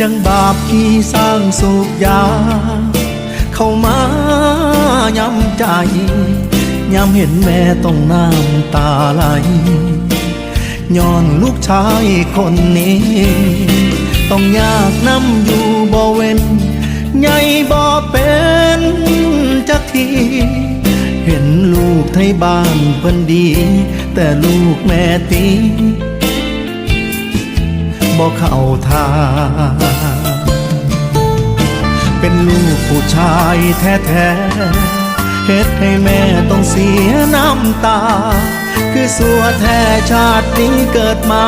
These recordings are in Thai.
จังบาปที่สร้างสูบยา เข้ามาย้ำใจย้ำเห็นแม่ต้องน้ำตาไหลย้อนลูกชายคนนี้ ต้องยากน้ำอยู่บ่เว้นใหญ่บ่เป็นจักทีเห็นลูกไทยบ้านเพิ่นดี แต่ลูกแม่ตี บ่เข้าทางเป็นลูกผู้ชายแท้ๆเฮ็ดให้แม่ต้องเสียน้ำตา คือสัวแท้ชาตินี้เกิดมา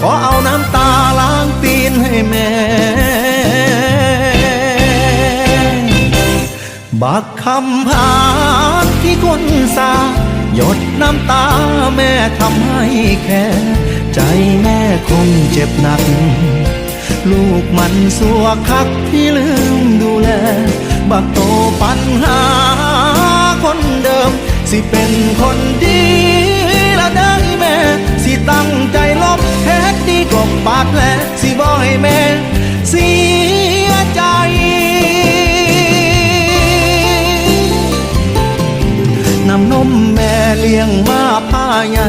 ขอเอาน้ำตาล้างตีนให้แม่ บักคำพานที่คนสาหยดน้ำตาแม่ทำให้แค่ ใจแม่คงเจ็บหนัก ลูกมันสัวคักที่ลืมดูแล บักโตปัญหาคนเดิม สิเป็นคนดีละได้แม่ สิตั้งใจลบแท้ดีกว่าบาดแผลสิบ่ให้แม่เสียใจน้ำนมแม่เลี้ยงมาผ้าใหญ่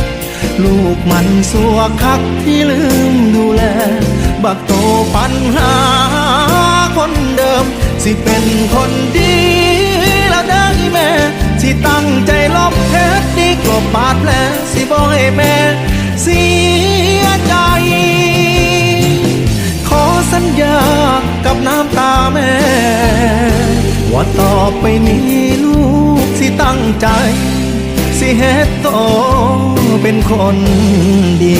ลูกมันสัวคักที่ลืมดูแล บักโตปัญหาคนเดิม สิเป็นคนดีละได้แม่ สิตั้งใจลบเพชรดีกว่าบาดแผลสิบ่ให้แม่เสียใจ ขอสัญญากับน้ำตาแม่ ว่าต่อไปนี้ลูกสิตั้งใจ สิเฮ็ดโตเป็นคนดี